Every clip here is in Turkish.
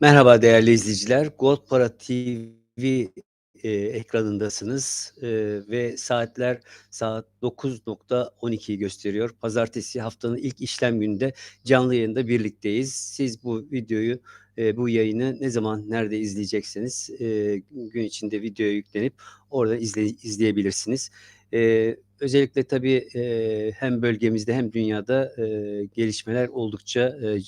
Merhaba değerli izleyiciler. Gold Para TV, eee, ekranındasınız, eee, ve saatler saat 9.12'yi gösteriyor. Pazartesi, haftanın ilk işlem gününde canlı yayında birlikteyiz. Siz bu videoyu, eee, bu yayını ne zaman, nerede izleyecekseniz, eee, gün içinde videoya yüklenip orada izle izleyebilirsiniz. Eee, özellikle tabii, eee, hem bölgemizde hem dünyada, eee, gelişmeler oldukça, eee,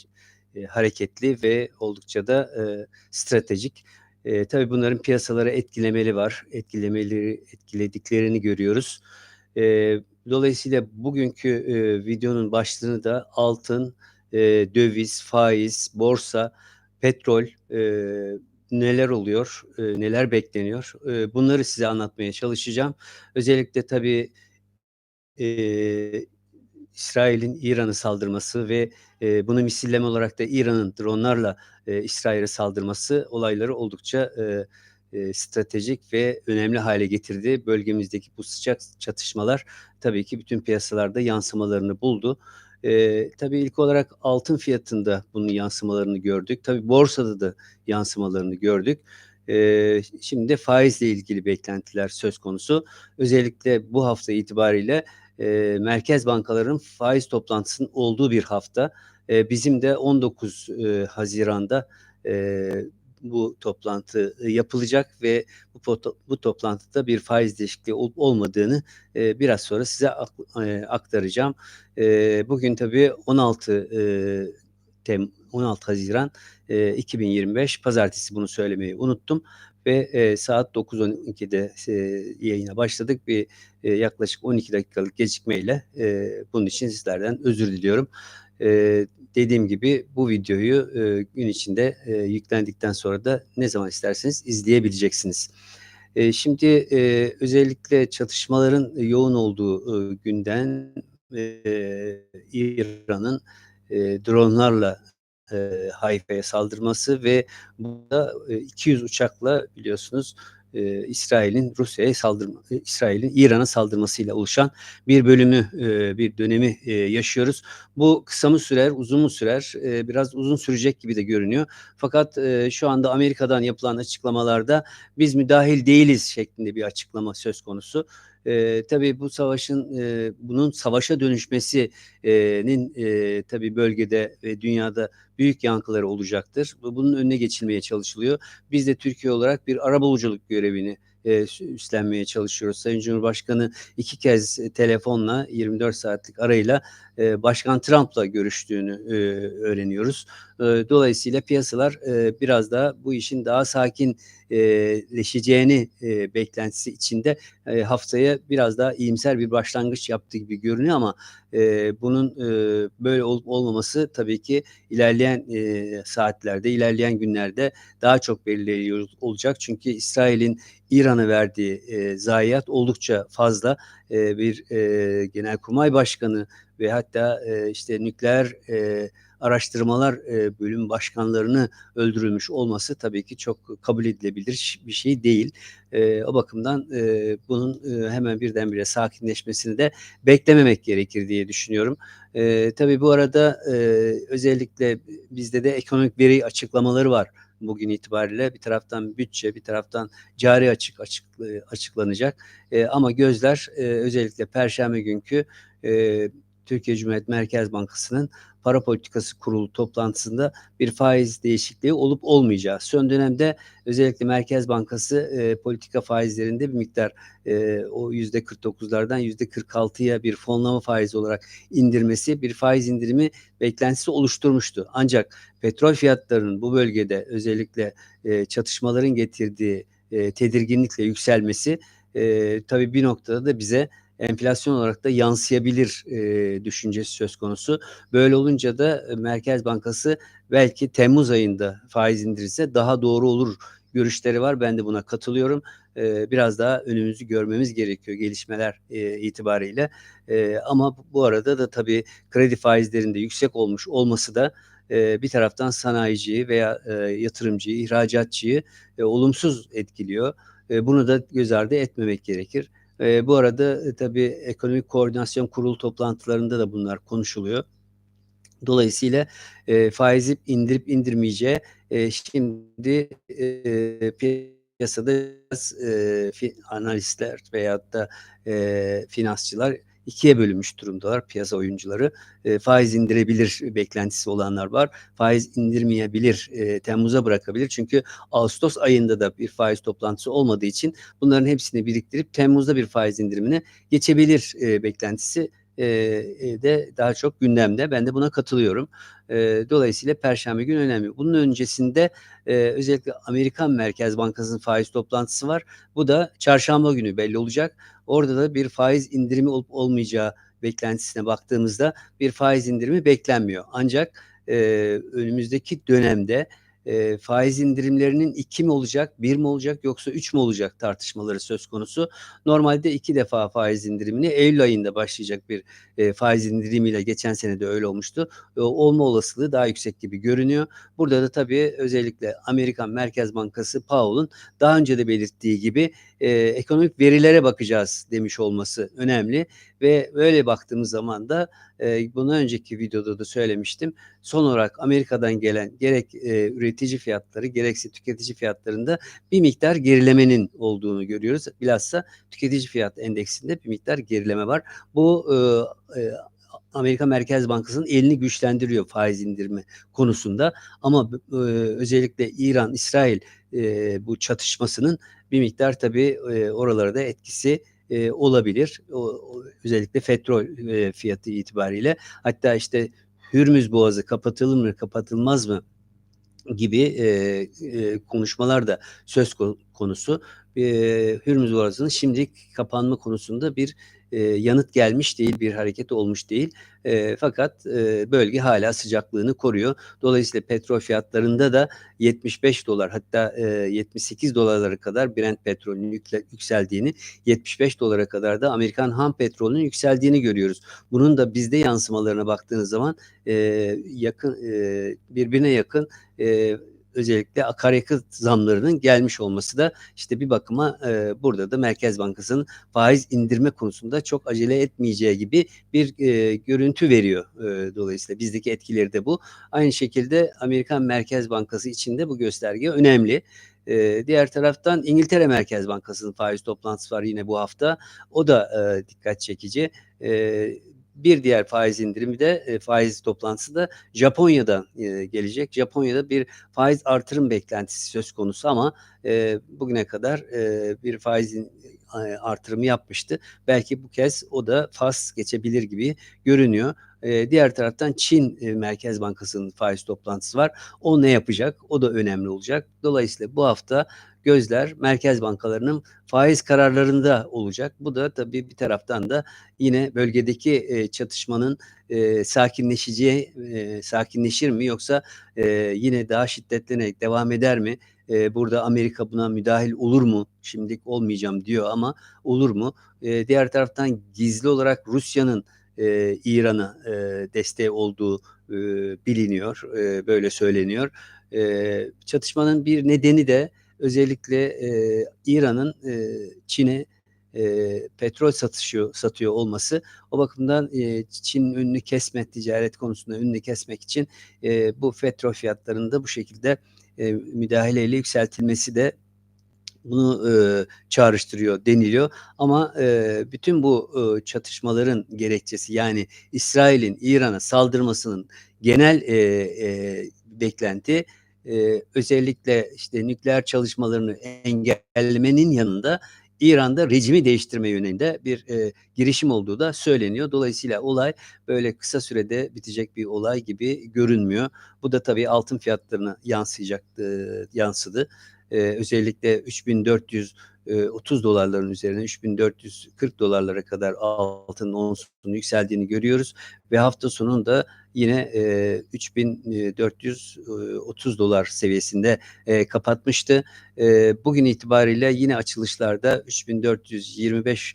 eee, hareketli ve oldukça da, eee, stratejik. Eee, tabii bunların piyasaları etkilemeli var. Etkilemeleri etkilediklerini görüyoruz. Eee, dolayısıyla bugünkü, eee, videonun başlığını da altın, eee, döviz, faiz, borsa, petrol, eee, neler oluyor, eee, neler bekleniyor, eee, bunları size anlatmaya çalışacağım. Özellikle tabii, eee, İsrail'in İran'a saldırması ve, eee, buna misilleme olarak da İran'ın dronlarla, eee, İsrail'e saldırması olayları oldukça, eee, eee, stratejik ve önemli hâle getirdi. Bölgemizdeki bu sıcak çatışmalar tabii ki bütün piyasalarda yansımalarını buldu. Eee, tabii ilk olarak altın fiyatında bunun yansımalarını gördük. Tabii borsada da yansımalarını gördük. Eee, şimdi de faizle ilgili beklentiler söz konusu. Özellikle bu hafta itibariyle, eee, merkez bankaların faiz toplantısının olduğu bir hafta. Eee, bizim de 19, eee, Haziran'da, eee, bu toplantı yapılacak ve bu bu toplantıda bir faiz değişikliği olup olmadığını, eee, biraz sonra size ak eee, aktaracağım. Eee, bugün tabii 16, eee, tem 16 Haziran, eee, 2025 Pazartesi bunu söylemeyi unuttum ve, eee, saat 9.12'de s eee, yayına başladık. Bir, eee, yaklaşık 12 dakikalık gecikmeyle, eee, bunun için sizlerden özür diliyorum. Eee, dediğim gibi bu videoyu, eee, gün içinde, eee, yüklendikten sonra da ne zaman isterseniz izleyebileceksiniz. Eee, şimdi, eee, özellikle çatışmaların yoğun olduğu, ııı, günden, eee, İran'ın, eee, dronlarla, eee, Hayfa'ya saldırması ve burada, eee, 200 uçakla biliyorsunuz, eee, İsrail'in Rusya'ya saldırma eee, İsrail'in İran'a saldırmasıyla oluşan bir bölümü, eee, bir dönemi, eee, yaşıyoruz. Bu kısa mı sürer, uzun mu sürer? Eee, biraz uzun sürecek gibi de görünüyor. Fakat, eee, şu anda Amerika'dan yapılan açıklamalarda "Biz müdahil değiliz." şeklinde bir açıklama söz konusu. Eee, tabii bu savaşın, eee, bunun savaşa dönüşmesi eee, nin, eee, tabii bölgede ve dünyada büyük yankıları olacaktır bunun önüne geçilmeye çalışılıyor. Biz de Türkiye olarak bir arabuluculuk görevini, üs üstlenmeye çalışıyoruz. Sayın Cumhurbaşkanı 2 kez telefonla 24 saatlik arayla, eee, Başkan Trump'la görüştüğünü, eee, öğreniyoruz. Eee, dolayısıyla piyasalar, biraz daha bu işin daha sakin eee, leşeceğini, eee, beklentisi içinde, haftaya biraz daha iyimser bir başlangıç yaptı gibi görünüyor ama, bunun, böyle olup olmaması tabii ki ilerleyen, saatlerde, ilerleyen günlerde daha çok belirleyici olacak. Çünkü İsrail'in İran'a verdiği, zayiat oldukça fazla. Bir, eee, Genelkurmay Başkanı ve hatta, eee, işte nükleer, eee, araştırmalar, eee, bölüm başkanlarını öldürülmüş olması tabii ki çok kabul edilebilir bir şey değil. Eee, o bakımdan, eee, bunun, eee, hemen birdenbire sakinleşmesini de beklememek gerekir diye düşünüyorum. Eee, tabii bu arada, eee, özellikle bizde de ekonomik veri açıklamaları var bugün itibariyle. Bir taraftan bütçe, bir taraftan cari açık açık eee, açıklanacak. Eee, ama gözler, eee, özellikle perşembe günkü, eee, Türkiye Cumhuriyet Merkez Bankası'nın Para Politikası Kurulu toplantısında bir faiz değişikliği olup olmayacağı. Son dönemde özellikle Merkez Bankası, eee, politika faizlerinde bir miktar, eee, o %49'lardan %46'ya bir fonlama faizi olarak indirmesi bir faiz indirimi beklentisi oluşturmuştu. Ancak petrol fiyatlarının bu bölgede özellikle, eee, çatışmaların getirdiği, eee, tedirginlikle yükselmesi, eee, tabii bir noktada da bize enflasyon olarak da yansıyabilir, eee, düşüncesi söz konusu. Böyle olunca da, eee, Merkez Bankası belki temmuz ayında faiz indirirse daha doğru olur görüşleri var. Ben de buna katılıyorum. Eee, biraz daha önümüzü görmemiz gerekiyor gelişmeler, eee, itibariyle. Eee, ama bu arada da tabii kredi faizlerinin de yüksek olmuş olması da, eee, bir taraftan sanayiciyi veya, eee, yatırımcıyı, ihracatçıyı, eee, olumsuz etkiliyor. Eee, bunu da göz ardı etmemek gerekir. Eee, bu arada, eee, tabii Ekonomik Koordinasyon Kurulu toplantılarında da bunlar konuşuluyor. Dolayısıyla, eee, faizi indirip indirmeyeceği, eee, şimdi, eee, piyasada fi analistler veyahut da, eee, finansçılar 2'ye bölünmüş durumdalar, piyasa oyuncuları. Eee, faiz indirebilir beklentisi olanlar var. Faiz indirmeyebilir, eee, temmuz'a bırakabilir. Çünkü ağustos ayında da bir faiz toplantısı olmadığı için bunların hepsini biriktirip temmuz'da bir faiz indirimine geçebilir, eee, beklentisi, eee, de daha çok gündemde. Ben de buna katılıyorum. Dolayısıyla perşembe günü önemli. Bunun öncesinde, özellikle Amerikan Merkez Bankası'nın faiz toplantısı var. Bu da çarşamba günü belli olacak. Orada da bir faiz indirimi olup olmayacağı beklentisine baktığımızda bir faiz indirimi beklenmiyor. Ancak, önümüzdeki dönemde, eee, faiz indirimlerinin 2 mi olacak, 1 mi olacak yoksa 3 mü olacak tartışmaları söz konusu. Normalde 2 defa faiz indirimini eylül ayında başlayacak bir, eee, faiz indirimiyle geçen sene de öyle olmuştu. Eee, olma olasılığı daha yüksek gibi görünüyor. Burada da tabii özellikle Amerikan Merkez Bankası Powell'ın daha önce de belirttiği gibi, eee, ekonomik verilere bakacağız demiş olması önemli ve öyle baktığımız zaman da, eee, bundan önceki videoda da söylemiştim. Son olarak Amerika'dan gelen gerek, eee, üretici fiyatları gerekse tüketici fiyatlarında bir miktar gerilemenin olduğunu görüyoruz. Bilhassa tüketici fiyat endeksinde bir miktar gerileme var. Bu, ııı, eee, Amerika Merkez Bankası'nın elini güçlendiriyor faiz indirimi konusunda ama eee, özellikle İran-İsrail, eee, bu çatışmasının bir miktar tabii, eee, oralara da etkisi, eee, olabilir. O özellikle petrol, eee, fiyatı itibariyle. Hatta işte Hürmüz Boğazı kapatılır mı, kapatılmaz mı gibi, eee, eee, konuşmalar da söz ko konusu. Eee, Hürmüz Boğazı'nın şimdilik kapanma konusunda bir, eee, yanıt gelmiş değil, bir hareket olmuş değil. Eee, fakat, eee, bölge hâlâ sıcaklığını koruyor. Dolayısıyla petrol fiyatlarında da $75 hatta, eee, $78'lara kadar Brent petrolünün yükseldiğini, $75'a kadar da Amerikan ham petrolünün yükseldiğini görüyoruz. Bunun da bizde yansımalarına baktığınız zaman, eee, yakın, eee, birbirine yakın, eee, özellikle akaryakıt zamlarının gelmiş olması da işte bir bakıma, eee, burada da Merkez Bankası'nın faiz indirme konusunda çok acele etmeyeceği gibi bir, eee, görüntü veriyor. Eee, dolayısıyla bizdeki etkileri de bu. Aynı şekilde Amerikan Merkez Bankası için de bu gösterge önemli. Eee, diğer taraftan İngiltere Merkez Bankası'nın faiz toplantısı var yine bu hafta. O da, eee, dikkat çekici. Eee, bir diğer faiz indirimi de, eee, faiz toplantısı da Japonya'dan, eee, gelecek. Japonya'da bir faiz artırım beklentisi söz konusu ama, eee, bugüne kadar, eee, bir faiz in eee, artırımı yapmıştı. Belki bu kez o da fas geçebilir gibi görünüyor. Eee, diğer taraftan Çin, eee, Merkez Bankası'nın faiz toplantısı var. O ne yapacak? O da önemli olacak. Dolayısıyla bu hafta gözler merkez bankalarının faiz kararlarında olacak. Bu da tabii bir taraftan da yine bölgedeki, eee, çatışmanın, eee, sakinleşeceği, eee, sakinleşir mi yoksa, yine daha şiddetlenerek devam eder mi? Burada Amerika buna müdahil olur mu? Şimdilik olmayacağım diyor ama olur mu? Diğer taraftan gizli olarak Rusya'nın, eee, İran'a, eee, desteği olduğu, eee, biliniyor, eee, böyle söyleniyor. Eee, çatışmanın bir nedeni de özellikle, eee, İran'ın, eee, Çin'e, eee, petrol satışıyor satıyor olması. O bakımdan, eee, Ç Çin'in önünü kesme, ticaret konusunda önünü kesmek için, eee, bu petrol fiyatlarının da bu şekilde, eee, müdahaleyle yükseltilmesi de bunu, eee, çağrıştırıyor deniliyor. Ama, eee, bütün bu, ııı, çatışmaların gerekçesi yani İsrail'in İran'a saldırmasının genel, eee, eee, beklenti, eee, özellikle işte nükleer çalışmalarını engellemenin yanında İran'da rejimi değiştirme yönünde bir, eee, girişim olduğu da söyleniyor. Dolayısıyla olay böyle kısa sürede bitecek bir olay gibi görünmüyor. Bu da tabii altın fiyatlarına yansıyacak, yansıdı. Eee, özellikle $3.400 eee, $30'ların üzerine $3.440'lara kadar altının onsunun yükseldiğini görüyoruz. Ve hafta sonunda yine, eee, $3.430 seviyesinde, eee, kapatmıştı. Eee, bugün itibariyle yine açılışlarda $3.425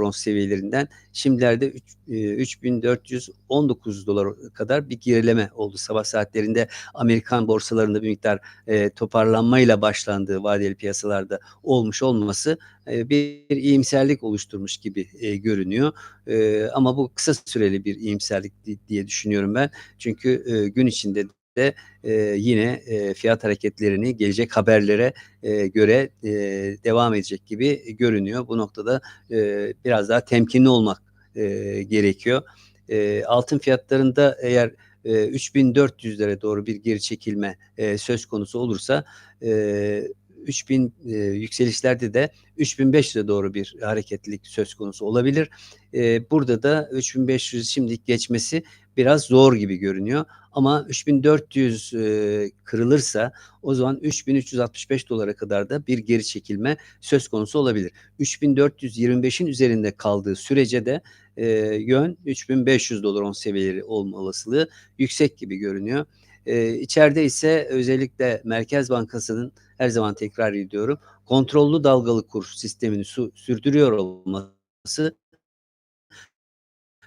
ons seviyelerinden şimdilerde üç eee, $3.419'a kadar bir gerileme oldu. Sabah saatlerinde Amerikan borsalarında bir miktar, eee, toparlanmayla başlandığı vadeli piyasalarda olmuş olması, eee, bir iyimserlik oluşturmuş gibi, eee, görünüyor. Eee, ama bu kısa süreli bir iyimserlik di diye düşünüyorum ben. Çünkü, eee, gün içinde de, eee, yine, eee, fiyat hareketlerini gelecek haberlere, eee, göre, eee, devam edecek gibi görünüyor. Bu noktada, eee, biraz daha temkinli olmak, eee, gerekiyor. Eee, altın fiyatlarında eğer, eee, 3.400'lere doğru bir geri çekilme, eee, söz konusu olursa, eee, 3000 eee, yükselişlerde de 3.500'e doğru bir hareketlilik söz konusu olabilir. Eee, burada da 3.500'ü şimdilik geçmesi biraz zor gibi görünüyor ama 3.400 eee, kırılırsa o zaman $3.365'a kadar da bir geri çekilme söz konusu olabilir. 3.425'in üzerinde kaldığı sürece de, eee, yön $3.500 seviyeleri olma olasılığı yüksek gibi görünüyor. Eee, içeride ise özellikle Merkez Bankası'nın her zaman tekrar ediyorum, kontrollü dalgalı kur sistemini su sürdürüyor olması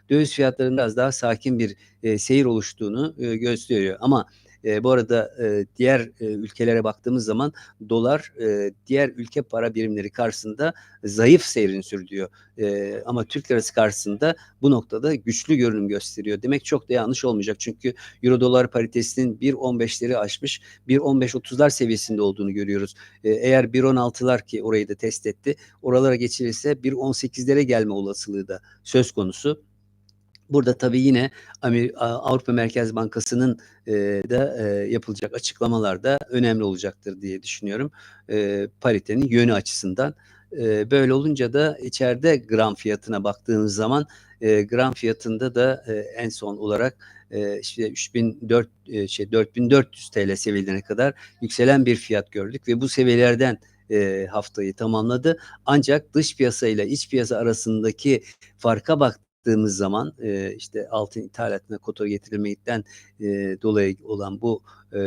döviz fiyatlarının biraz daha sakin bir, eee, seyir oluştuğunu, eee, gösteriyor. Ama, eee, bu arada, eee, diğer, eee, ülkelere baktığımız zaman dolar, eee, diğer ülke para birimleri karşısında zayıf seyrini sürdürüyor. Eee, ama Türk lirası karşısında bu noktada güçlü görünüm gösteriyor demek çok da yanlış olmayacak. Çünkü euro dolar paritesinin 1.15'leri aşmış, 1.15-30'lar seviyesinde olduğunu görüyoruz. Eee, eğer 1.16'lar ki orayı da test etti, oralara geçilirse 1.18'lere gelme olasılığı da söz konusu. Burada tabii yine Avrupa Merkez Bankası'nın, eee, da, eee, yapılacak açıklamalar da önemli olacaktır diye düşünüyorum, eee, paritenin yönü açısından. Eee, böyle olunca da içeride gram fiyatına baktığımız zaman, gram fiyatında da, en son olarak, işte 3004 eee, şey TL seviyelerine kadar yükselen bir fiyat gördük ve bu seviyelerden, haftayı tamamladı. Ancak dış piyasayla iç piyasa arasındaki farka baktığımız zaman, eee, işte altın ithalatına kota getirilmekten, eee, dolayı olan bu, eee,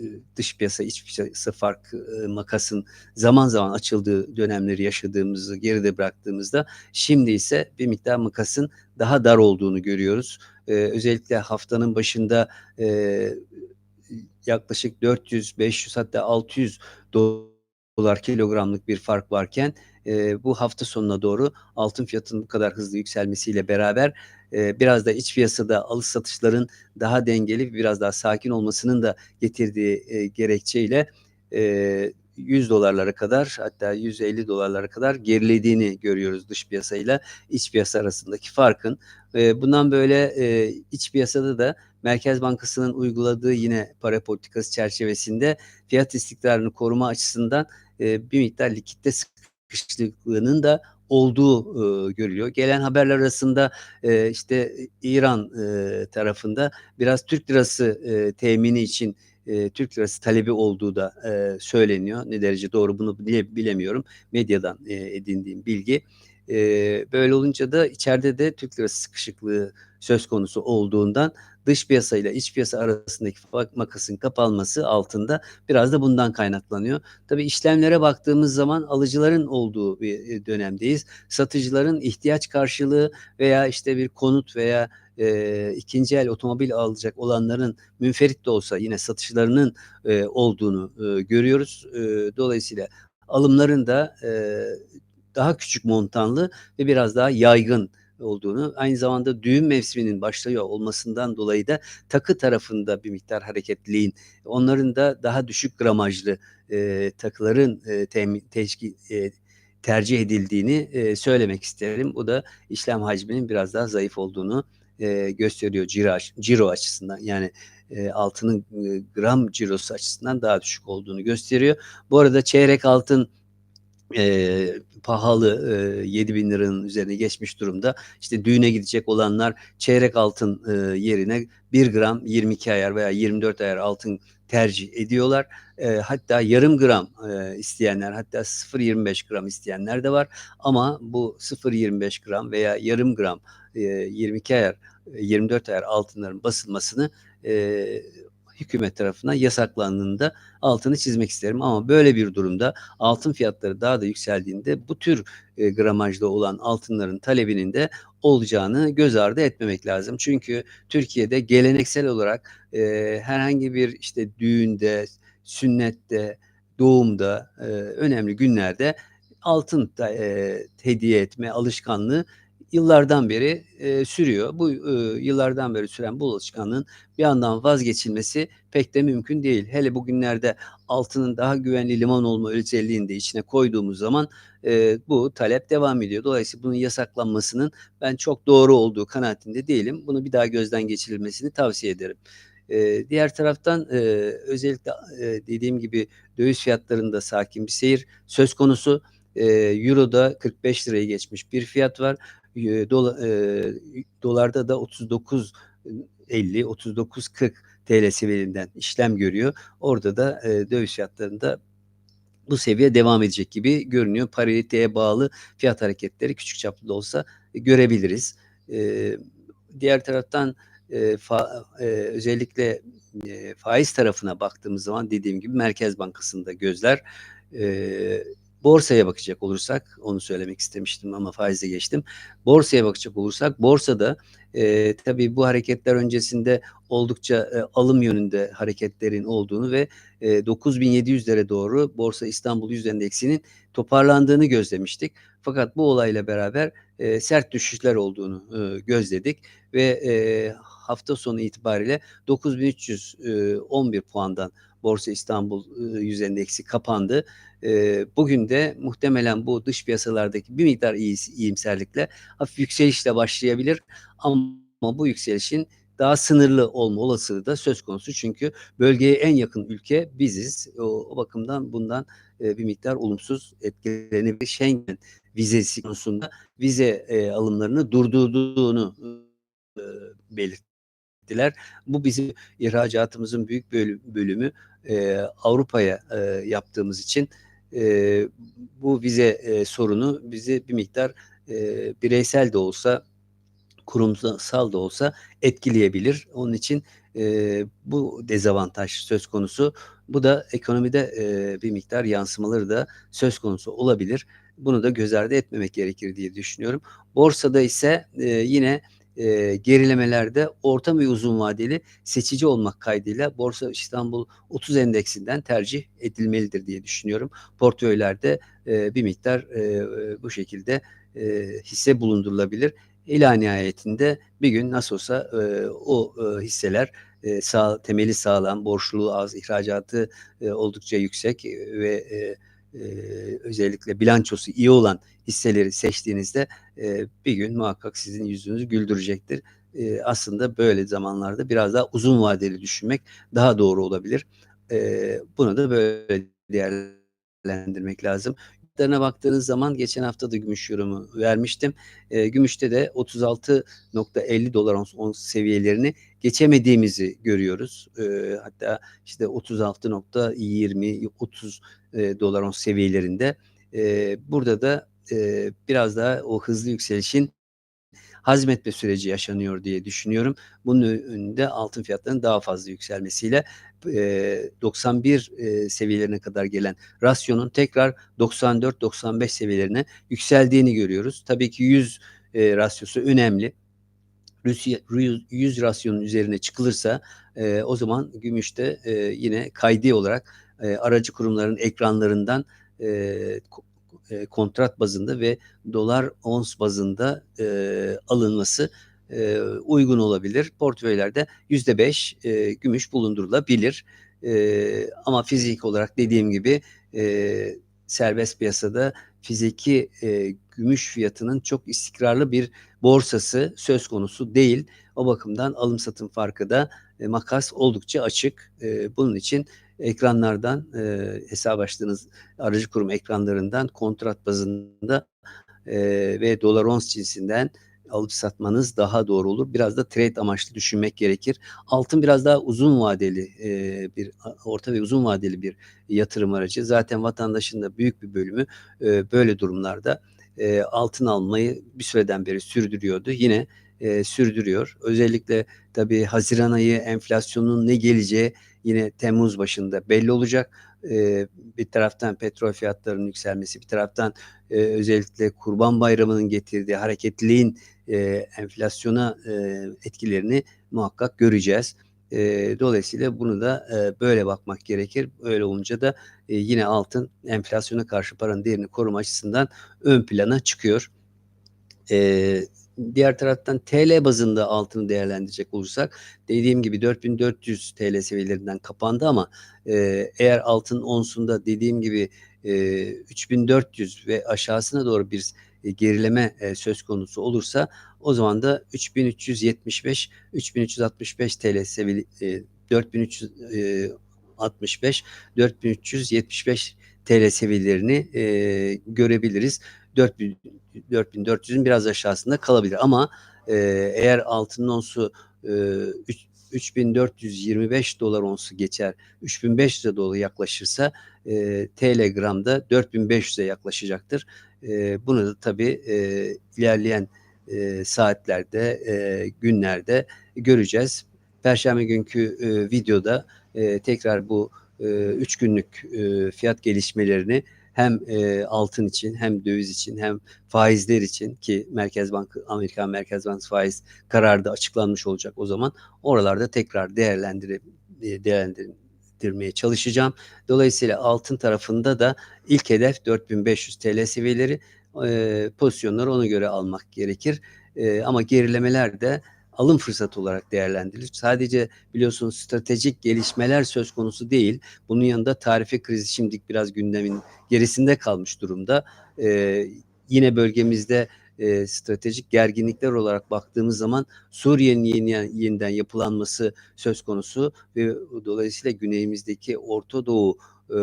ııı, dış piyasa iç piyasa farkı, ııı, makasın zaman zaman açıldığı dönemleri yaşadığımızı geride bıraktığımızda şimdi ise bir miktar makasın daha dar olduğunu görüyoruz. Eee, özellikle haftanın başında, eee, yaklaşık 400-500 hatta $600 kilogramlık bir fark varken, eee, bu hafta sonuna doğru altın fiyatının bu kadar hızlı yükselmesiyle beraber, eee, biraz da iç piyasada alış satışların daha dengeli, biraz daha sakin olmasının da getirdiği, eee, gerekçeyle, eee, $100'lara kadar hatta $150'lara kadar gerilediğini görüyoruz dış piyasayla iç piyasa arasındaki farkın. Eee, bundan böyle, eee, iç piyasada da Merkez Bankası'nın uyguladığı yine para politikası çerçevesinde fiyat istikrarını koruma açısından, eee, bir miktar likitte sıkışıklığının da olduğu, ııı, görülüyor. Gelen haberler arasında, eee, işte İran, eee, tarafında biraz Türk lirası, eee, temini için, eee, Türk lirası talebi olduğu da, eee, söyleniyor. Ne derece doğru bunu bile bilemiyorum. Medyadan, eee, edindiğim bilgi. Eee, böyle olunca da içeride de Türk lirası sıkışıklığı söz konusu olduğundan dış piyasayla iç piyasa arasındaki fark makasın kapanması altında biraz da bundan kaynaklanıyor. Tabii işlemlere baktığımız zaman alıcıların olduğu bir, eee, dönemdeyiz. Satıcıların ihtiyaç karşılığı veya işte bir konut veya, eee, 2'nci el otomobil alacak olanların münferit de olsa yine satışlarının, eee, olduğunu, ııı, görüyoruz. Eee, dolayısıyla alımların da, eee, daha küçük montanlı ve biraz daha yaygın olduğunu, aynı zamanda düğün mevsiminin başlıyor olmasından dolayı da takı tarafında bir miktar hareketliliğin, onların da daha düşük gramajlı, eee, takıların, eee, temin teşki eee, tercih edildiğini, eee, söylemek isterim. Bu da işlem hacminin biraz daha zayıf olduğunu, eee, gösteriyor ciro ciro açısından. Yani, eee, altının, ııı, gram cirosu açısından daha düşük olduğunu gösteriyor. Bu arada çeyrek altın, eee, pahalı, eee, $7.000'ın üzerine geçmiş durumda. İşte düğüne gidecek olanlar çeyrek altın, ııı, yerine 1 gram 22 ayar veya 24 ayar altın tercih ediyorlar. Eee, hatta yarım gram, eee, isteyenler hatta 0.25 gram isteyenler de var. Ama bu 0.25 gram veya yarım gram, eee, 22 ayar, eee, 24 ayar altınların basılmasını, eee, hükümet tarafından yasaklandığını da altını çizmek isterim. Ama böyle bir durumda altın fiyatları daha da yükseldiğinde bu tür, eee, gramajda olan altınların talebinin de olacağını göz ardı etmemek lazım. Çünkü Türkiye'de geleneksel olarak, eee, herhangi bir işte düğünde, sünnette, doğumda, eee, önemli günlerde altın da, eee, hediye etme alışkanlığı yıllardan beri, eee, sürüyor. Bu, ııı, yıllardan beri süren bu alışkanlığın bir andan vazgeçilmesi pek de mümkün değil. Hele bugünlerde altının daha güvenli liman olma özelliğini de içine koyduğumuz zaman, eee, bu talep devam ediyor. Dolayısıyla bunun yasaklanmasının ben çok doğru olduğu kanaatinde değilim. Bunu bir daha gözden geçirilmesini tavsiye ederim. Eee, diğer taraftan, eee, özellikle, eee, dediğim gibi döviz fiyatlarında sakin bir seyir söz konusu. Eee, euroda ₺45'ı geçmiş bir fiyat var. Dola eee, dolarda da 39.50 39.40 TL seviyelerinden işlem görüyor. Orada da, eee, döviz fiyatlarında bu seviye devam edecek gibi görünüyor. Pariteye bağlı fiyat hareketleri küçük çaplı da olsa görebiliriz. Eee, diğer taraftan, eee, fa eee, özellikle, eee, faiz tarafına baktığımız zaman dediğim gibi Merkez Bankası'nda gözler. Eee, borsaya bakacak olursak, onu söylemek istemiştim ama faize geçtim. Borsaya bakacak olursak borsada, eee, tabii bu hareketler öncesinde oldukça, eee, alım yönünde hareketlerin olduğunu ve, eee, 9.700'lere doğru Borsa İstanbul Yüzde Endeksi'nin toparlandığını gözlemiştik. Fakat bu olayla beraber, eee, sert düşüşler olduğunu, ııı, gözledik ve, eee, hafta sonu itibariyle 9.300 eee, 11 puandan Borsa İstanbul, ııı, Yüzde Endeksi kapandı. Bugün de muhtemelen bu dış piyasalardaki bir miktar iyimserlikle hafif yükselişle başlayabilir ama bu yükselişin daha sınırlı olma olasılığı da söz konusu. Çünkü bölgeye en yakın ülke biziz. O o bakımdan bundan, eee, bir miktar olumsuz etkilenebilir. Schengen vizesi konusunda vize, eee, alımlarını durdurduğunu, ııı, belirttiler. Bu bizim ihracatımızın büyük bölü bölümü, eee, Avrupa'ya, eee, yaptığımız için, eee, bu vize, eee, sorunu bizi bir miktar, eee, bireysel de olsa, kurumsal da olsa etkileyebilir. Onun için, eee, bu dezavantaj söz konusu. Bu da ekonomide, eee, bir miktar yansımaları da söz konusu olabilir. Bunu da göz ardı etmemek gerekir diye düşünüyorum. Borsada ise, eee, yine, eee, gerilemelerde orta ve uzun vadeli seçici olmak kaydıyla Borsa İstanbul 30 endeksinden tercih edilmelidir diye düşünüyorum. Portföylerde, eee, bir miktar, eee, bu şekilde, eee, hisse bulundurulabilir. İla nihayetinde bir gün nasıl olsa, eee, o, ııı, hisseler, eee, sağ temeli sağlam, borçluluğu az, ihracatı, eee, oldukça yüksek ve, eee, eee, özellikle bilançosu iyi olan hisseleri seçtiğinizde, eee, bir gün muhakkak sizin yüzünüzü güldürecektir. Eee, aslında böyle zamanlarda biraz daha uzun vadeli düşünmek daha doğru olabilir. Eee, bunu da böyle değerlendirmek lazım. Baktığınız zaman geçen hafta da gümüş yorumu vermiştim. Eee, gümüşte de $36.50 ons ons seviyelerini geçemediğimizi görüyoruz. Eee, hatta işte 36.20-30 eee, dolar ons seviyelerinde. Eee, burada da, eee, biraz daha o hızlı yükselişin hazmetme süreci yaşanıyor diye düşünüyorum. Bunun önünde altın fiyatlarının daha fazla yükselmesiyle, eee, 91 eee, seviyelerine kadar gelen rasyonun tekrar 94-95 seviyelerine yükseldiğini görüyoruz. Tabii ki 100 eee, rasyosu önemli. Rusya rüy 100 rasyonun üzerine çıkılırsa, o zaman gümüşte, yine kaydi olarak, aracı kurumların ekranlarından, eee, kontrat bazında ve dolar ons bazında, eee, alınması, eee, uygun olabilir. Portföylerde %5 eee, gümüş bulundurulabilir. Eee, ama fiziki olarak dediğim gibi, eee, serbest piyasada fiziki, eee, gümüş fiyatının çok istikrarlı bir borsası söz konusu değil. O bakımdan alım satım farkı da, eee, makas oldukça açık. Eee, bunun için ekranlardan, eee, hesap açtığınız aracı kurum ekranlarından kontrat bazında, eee, ve dolar ons cinsinden alıp satmanız daha doğru olur. Biraz da trade amaçlı düşünmek gerekir. Altın biraz daha uzun vadeli, eee, bir orta ve uzun vadeli bir yatırım aracı. Zaten vatandaşın da büyük bir bölümü, eee, böyle durumlarda, eee, altın almayı bir süreden beri sürdürüyordu. Yine, eee, sürdürüyor. Özellikle tabii haziran ayı enflasyonun ne geleceği yine temmuz başında belli olacak. Eee, bir taraftan petrol fiyatlarının yükselmesi, bir taraftan, eee, özellikle Kurban Bayramı'nın getirdiği hareketliliğin, eee, enflasyona, eee, etkilerini muhakkak göreceğiz. Eee, dolayısıyla bunu da, eee, böyle bakmak gerekir. Öyle olunca da, eee, yine altın enflasyona karşı paranın değerini koruma açısından ön plana çıkıyor. Eee diğer taraftan TL bazında altını değerlendirecek olursak dediğim gibi 4.400 TL seviyelerinden kapandı ama e, eğer altın onsunda dediğim gibi e, 3.400 ve aşağısına doğru bir e, gerileme e, söz konusu olursa o zaman da 3375 3365 TL seviyeli e, 4365 4375 TL seviyelerini e, görebiliriz. 4000 4400'ün biraz aşağısında kalabilir ama e, eğer altının onsu e, 3 3425 dolar onsu geçer, 3500 dolara yaklaşırsa e, TL gramda 4500'e yaklaşacaktır. E, bunu da tabii e, ilerleyen e, saatlerde, e, günlerde göreceğiz. Perşembe günkü e, videoda e, tekrar bu 3 e, günlük e, fiyat gelişmelerini hem e, altın için hem döviz için hem faizler için ki Merkez Bankı Amerikan Merkez Bankası faiz kararı da açıklanmış olacak o zaman oralarda tekrar değerlendirip değerlendirmeye çalışacağım. Dolayısıyla altın tarafında da ilk hedef 4500 TL seviyeleri e, pozisyonları ona göre almak gerekir. E, ama gerilemeler de alım fırsatı olarak değerlendirilir. Sadece biliyorsunuz stratejik gelişmeler söz konusu değil. Bunun yanında tarife krizi şimdilik biraz gündemin gerisinde kalmış durumda. Ee, yine bölgemizde e, stratejik gerginlikler olarak baktığımız zaman Suriye'nin yeniden, yeniden yapılanması söz konusu ve dolayısıyla güneyimizdeki Orta Doğu e,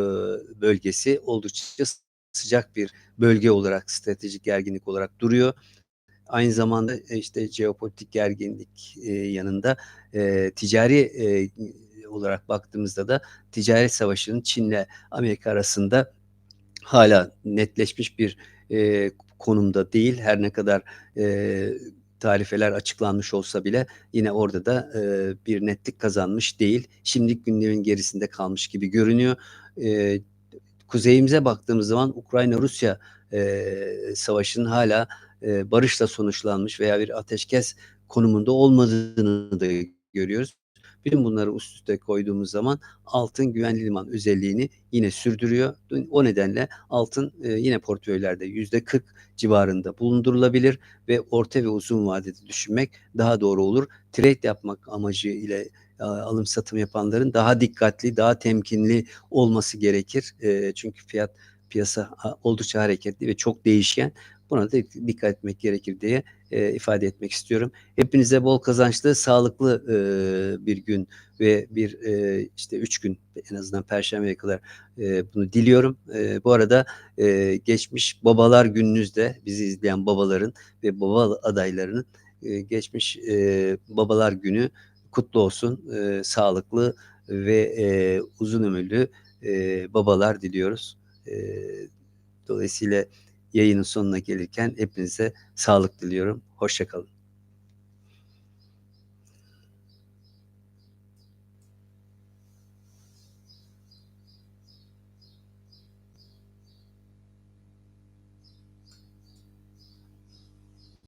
bölgesi oldukça sıcak bir bölge olarak stratejik gerginlik olarak duruyor. Aynı zamanda e, işte jeopolitik gerginlik e, yanında e, ticari e, olarak baktığımızda da ticaret savaşının Çin'le Amerika arasında hala netleşmiş bir e, konumda değil. Her ne kadar e, tarifeler açıklanmış olsa bile yine orada da e, bir netlik kazanmış değil. Şimdilik gündemin gerisinde kalmış gibi görünüyor. E, kuzeyimize baktığımız zaman Ukrayna-Rusya e, savaşının hala e, barışla sonuçlanmış veya bir ateşkes konumunda olmadığını da görüyoruz. Bütün bunları üst üste koyduğumuz zaman altın güvenli liman özelliğini yine sürdürüyor. O nedenle altın e, yine portföylerde yüzde 40 civarında bulundurulabilir ve orta ve uzun vadede düşünmek daha doğru olur. Trade yapmak amacı ile e, alım satım yapanların daha dikkatli, daha temkinli olması gerekir. E, çünkü fiyat piyasa oldukça hareketli ve çok değişken. Buna da dikkat etmek gerekir diye e, ifade etmek istiyorum. Hepinize bol kazançlı, sağlıklı e, bir gün ve bir e, işte üç gün en azından Perşembe'ye kadar e, bunu diliyorum. E, bu arada e, geçmiş babalar gününüzde bizi izleyen babaların ve baba adaylarının e, geçmiş e, babalar günü kutlu olsun. E, sağlıklı ve e, uzun ömürlü e, babalar diliyoruz. E, dolayısıyla yayının sonuna gelirken hepinize sağlık diliyorum. Hoşçakalın.